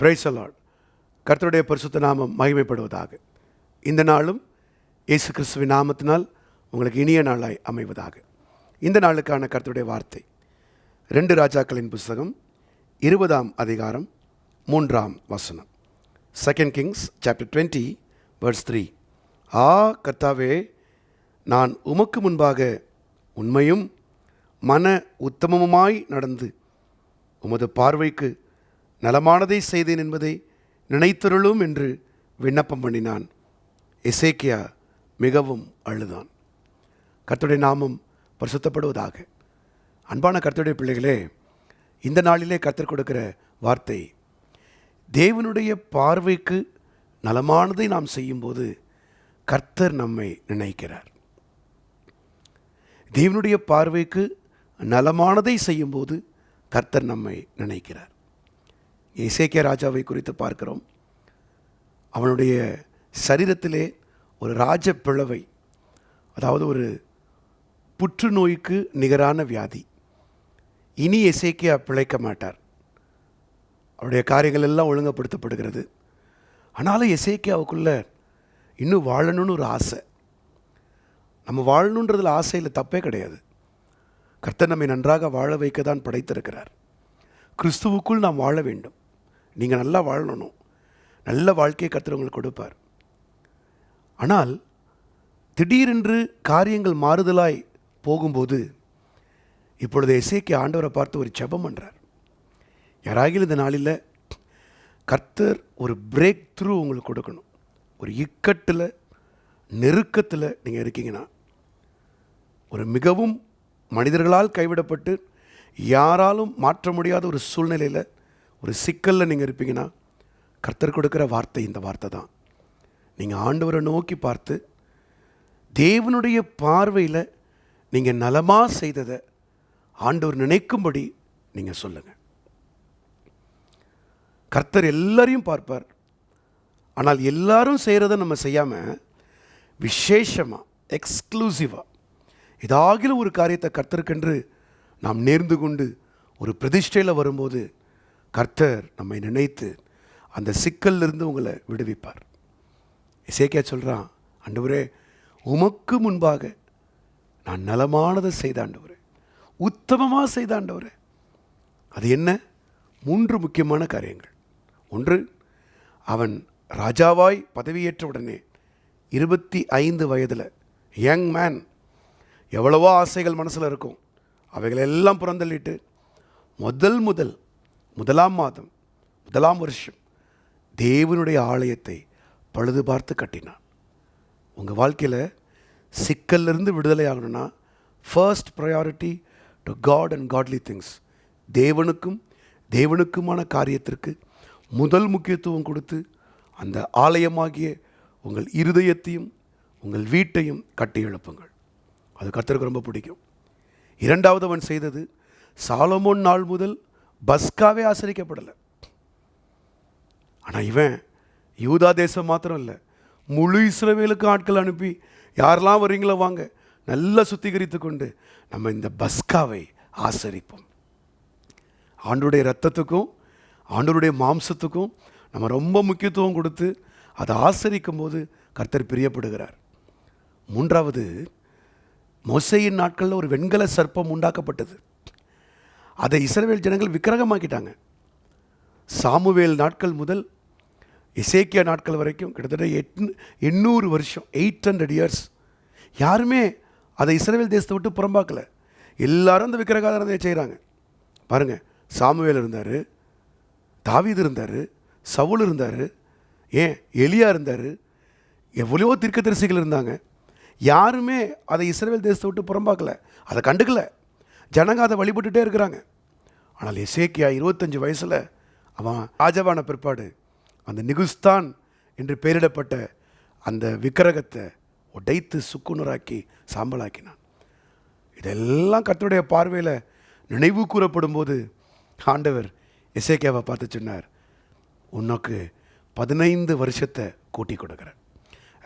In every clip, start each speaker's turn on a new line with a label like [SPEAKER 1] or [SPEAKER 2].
[SPEAKER 1] பிரைசலாட் கர்த்தருடைய பரிசுத்த நாமம் மகிமைப்படுவதாக. இந்த நாளும் இயேசு கிறிஸ்துவின் நாமத்தினால் உங்களுக்கு இனிய நாளாய் அமைவதாக. இந்த நாளுக்கான கர்த்தருடைய வார்த்தை. ரெண்டு ராஜாக்களின் புஸ்தகம் இருபதாம் அதிகாரம் மூன்றாம் வசனம். Second kings chapter twenty verse three ஆ கர்த்தாவே நான் உமக்கு முன்பாக உண்மையும் மன உத்தமமுமாய் நடந்து உமது பார்வைக்கு நலமானதை செய்தேன் என்பதை நினைத்தருளும் என்று விண்ணப்பம் பண்ணினான். எசேக்கியா மிகவும் அழுதான். கர்த்தருடைய நாமம் பரிசுத்தப்படுவதாக. அன்பான கர்த்தருடைய பிள்ளைகளே இந்த நாளிலே கர்த்தர் கொடுக்கிற வார்த்தை தேவனுடைய பார்வைக்கு நலமானதை நாம் செய்யும்போது கர்த்தர் நம்மை நினைக்கிறார். தேவனுடைய பார்வைக்கு நலமானதை செய்யும்போது கர்த்தர் நம்மை நினைக்கிறார். இசைக்கிய ராஜாவை குறித்து பார்க்கிறோம். அவனுடைய சரீரத்திலே ஒரு ராஜ பிளவை அதாவது ஒரு புற்றுநோய்க்கு நிகரான வியாதி. இனி இசைக்கியா பிழைக்க மாட்டார். அவருடைய காரியங்கள் எல்லாம் ஒழுங்கப்படுத்தப்படுகிறது ஆனாலும் இசைக்கியாவுக்குள்ள இன்னும் வாழணும்னு ஒரு ஆசை. நம்ம வாழணுன்றதில் ஆசையில் தப்பே கிடையாது. கர்த்தர் நம்மை நன்றாக வாழ வைக்க தான் படைத்திருக்கிறார். கிறிஸ்துவுக்குள் நாம் வாழ வேண்டும். நீங்கள் நல்லா வாழணும். நல்ல வாழ்க்கையை கர்த்தர் உங்களுக்கு கொடுப்பார். ஆனால் திடீரென்று காரியங்கள் மாறுதலாய் போகும்போது இப்பொழுது இசைக்கு ஆண்டவரை பார்த்து ஒரு ஜெபம் பண்ணுறார் யாராகிலும் இந்த நாளில் கர்த்தர் ஒரு பிரேக் த்ரூ உங்களுக்கு கொடுக்கணும். ஒரு இக்கட்டில் நெருக்கத்தில் நீங்கள் இருக்கீங்கன்னா ஒரு மிகவும் மனிதர்களால் கைவிடப்பட்டு யாராலும் மாற்ற முடியாத ஒரு சூழ்நிலையில் ஒரு சிக்கலில் நீங்கள் இருப்பீங்கன்னா கர்த்தர் கொடுக்குற வார்த்தை இந்த வார்த்தை தான். நீங்கள் ஆண்டவரை நோக்கி பார்த்து தேவனுடைய பார்வையில் நீங்கள் நலமாக செய்ததை ஆண்டவர் நினைக்கும்படி நீங்கள் சொல்லுங்கள் கர்த்தர் எல்லாரையும் பார்ப்பார். ஆனால் எல்லாரும் செய்கிறத நம்ம செய்யாமல் விசேஷமாக எக்ஸ்க்ளூசிவாக ஏதாகிலும் ஒரு காரியத்தை கர்த்தருக்கென்று நாம் நேர்ந்து கொண்டு ஒரு பிரதிஷ்டையில் வரும்போது கர்த்தர் நம்மை நினைத்து அந்த சிக்கல்லிருந்து உங்களை விடுவிப்பார். இசைக்கியா சொல்கிறான் ஆண்டவரே உமக்கு முன்பாக நான் நலமானதை செய்தாண்டவரே உத்தமமாக செய்தாண்டவரே அது என்ன? மூன்று முக்கியமான காரியங்கள். ஒன்று அவன் ராஜாவாய் பதவியேற்ற உடனே இருபத்தி ஐந்து வயதில் யங் மேன் எவ்வளவோ ஆசைகள் மனசில் இருக்கும். அவைகளெல்லாம் புறந்தள்ளிட்டு முதல் முதல் முதலாம் மாதம் முதலாம் வருஷம் தேவனுடைய ஆலயத்தை பழுது பார்த்து கட்டினான். உங்கள் வாழ்க்கையில் சிக்கல்லிருந்து விடுதலை ஆகணும்னா first priority to God and godly things தேவனுக்கும் தேவனுக்குமான காரியத்திற்கு முதல் முக்கியத்துவம் கொடுத்து அந்த ஆலயமாகிய உங்கள் இருதயத்தையும் உங்கள் வீட்டையும் கட்டி எழுப்புங்கள். அது கர்த்தருக்கு ரொம்ப பிடிக்கும். இரண்டாவது அவன் செய்தது சாலமோன் நாள் முதல் பஸ்காவே ஆசரிக்கப்படலை. ஆனால் இவன் யூதா தேசம் மாத்திரம் இல்லை முழு இஸ்ரவேலுக்கு ஆட்கள் அனுப்பி யாரெல்லாம் வரீங்களோ வாங்க நல்லா சுத்திகரித்து கொண்டு நம்ம இந்த பஸ்காவை ஆசரிப்போம். ஆண்டுடைய ரத்தத்துக்கும் ஆண்டவருடைய மாம்சத்துக்கும் நம்ம ரொம்ப முக்கியத்துவம் கொடுத்து அதை ஆசரிக்கும் போது கர்த்தர் பிரியப்படுகிறார். மூன்றாவது மொசையின் நாட்களில் ஒரு வெண்கல சர்ப்பம் உண்டாக்கப்பட்டது. அதை இஸ்ரவேல் ஜனங்கள் விக்கிரகமாக்கிட்டாங்க. சாமுவேல் நாட்கள் முதல் இசேக்கியா நாட்கள் வரைக்கும் கிட்டத்தட்ட எட் எண்ணூறு வருஷம் எயிட் ஹண்ட்ரட் இயர்ஸ் யாருமே அதை இஸ்ரேல் தேசத்தை விட்டு புறம்பாக்கல. எல்லாரும் அந்த விக்கிரகாதாரத்தை செய்கிறாங்க பாருங்கள் சாமுவேல் இருந்தார் தாவீது இருந்தார் சவுல் இருந்தார் ஏன் எலியா இருந்தார் எவ்வளோ தீர்க்கதரிசிகள் இருந்தாங்க. யாருமே அதை இஸ்ரேல் தேசத்தை விட்டு புறம்பாக்கலை. அதை கண்டுக்கலை. ஜனங்க அதை வழிபட்டுட்டே இருக்கிறாங்க. ஆனால் இசேக்கியா இருபத்தஞ்சி வயசில் அவன் ராஜாவான பிற்பாடு அந்த நிகுஸ்தான் என்று பெயரிடப்பட்ட அந்த விக்கிரகத்தை உடைத்து சுக்குநூறாக்கி சாம்பலாக்கினான். இதெல்லாம் கத்தருடைய பார்வையில் நினைவு கூறப்படும் போது ஆண்டவர் இசைக்கியாவை பார்த்து சொன்னார் உனக்கு பதினைந்து வருஷத்தை கூட்டி கொடுக்குறேன்.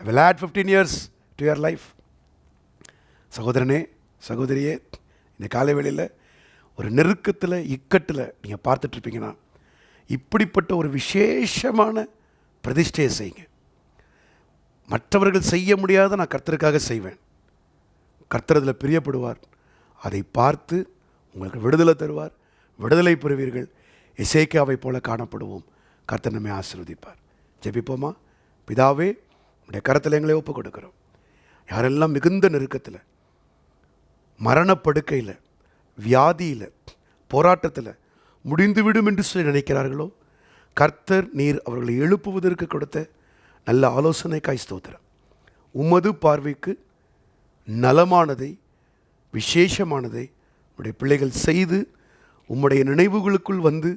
[SPEAKER 1] Will add fifteen years to your life சகோதரனே சகோதரியே இந்த காலை வேளையில் ஒரு நெருக்கத்தில் இக்கட்டில் நீங்கள் பார்த்துட்ருப்பீங்கன்னா இப்படிப்பட்ட ஒரு விசேஷமான பிரதிஷ்டையை செய்யுங்க. மற்றவர்கள் செய்ய முடியாத நான் கர்த்தருக்காக செய்வேன். கர்த்தர் அதில் பிரியப்படுவார். அதை பார்த்து உங்களுக்கு விடுதலை தருவார். விடுதலை பெறுவீர்கள் இசைக்காவை போல காணப்படுவோம். கர்த்தர் நம்மை ஆசிர்வதிப்பார். ஜெபிப்போமா? பிதாவே உடைய கரத்தில் எங்களை ஒப்புக் கொடுக்குறோம் யாரெல்லாம் மிகுந்த நெருக்கத்தில் மரணப்படுக்கையில் வியாதியில் போராட்டத்தில் முடிந்துவிடும் என்று சொல்லி நினைக்கிறார்களோ? கர்த்தர் நீர் அவர்களை எழுப்புவதற்கு கொடுத்த நல்ல ஆலோசனைக்காய் ஸ்தோத்திரம். உமது பார்வைக்கு நலமானதை விசேஷமானதை உடைய பிள்ளைகள் செய்து உம்முடைய நினைவுகளுக்குள் வந்து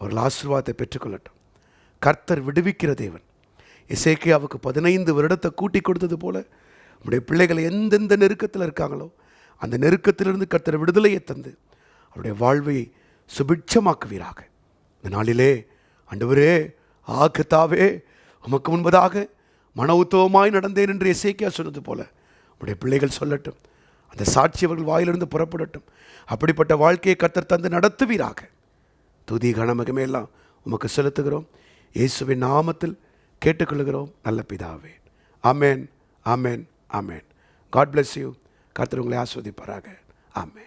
[SPEAKER 1] அவர்கள் ஆசீர்வாதத்தை பெற்றுக்கொள்ளட்டும். கர்த்தர் விடுவிக்கிற தேவன். இசைக்கியாவுக்கு பதினைந்து வருடத்தை கூட்டி கொடுத்தது போல உடைய பிள்ளைகள் எந்தெந்த நெருக்கத்தில் இருக்காங்களோ அந்த நெருக்கத்திலிருந்து கர்த்தர் விடுதலையை தந்து அவருடைய வாழ்வை சுபிட்சமாக்குவீராக. இந்த நாளிலே அண்டவரே ஆகத்தாவே உமக்கு முன்பதாக மன உத்தவமாய் நடந்தேன் என்று இசைக்கியா சொன்னது போல உடைய பிள்ளைகள் சொல்லட்டும் அந்த சாட்சி அவர்கள் வாயிலிருந்து புறப்படட்டும். அப்படிப்பட்ட வாழ்க்கையை கத்தர் தந்து நடத்துவீராக. துதி கனமகமே எல்லாம் உமக்கு செலுத்துகிறோம். இயேசுவின் நாமத்தில் கேட்டுக்கொள்கிறோம். நல்ல பிதாவே. Amen amen amen God bless you கத்திரவங்களை ஆஸ்வதிப்பாராக. ஆமே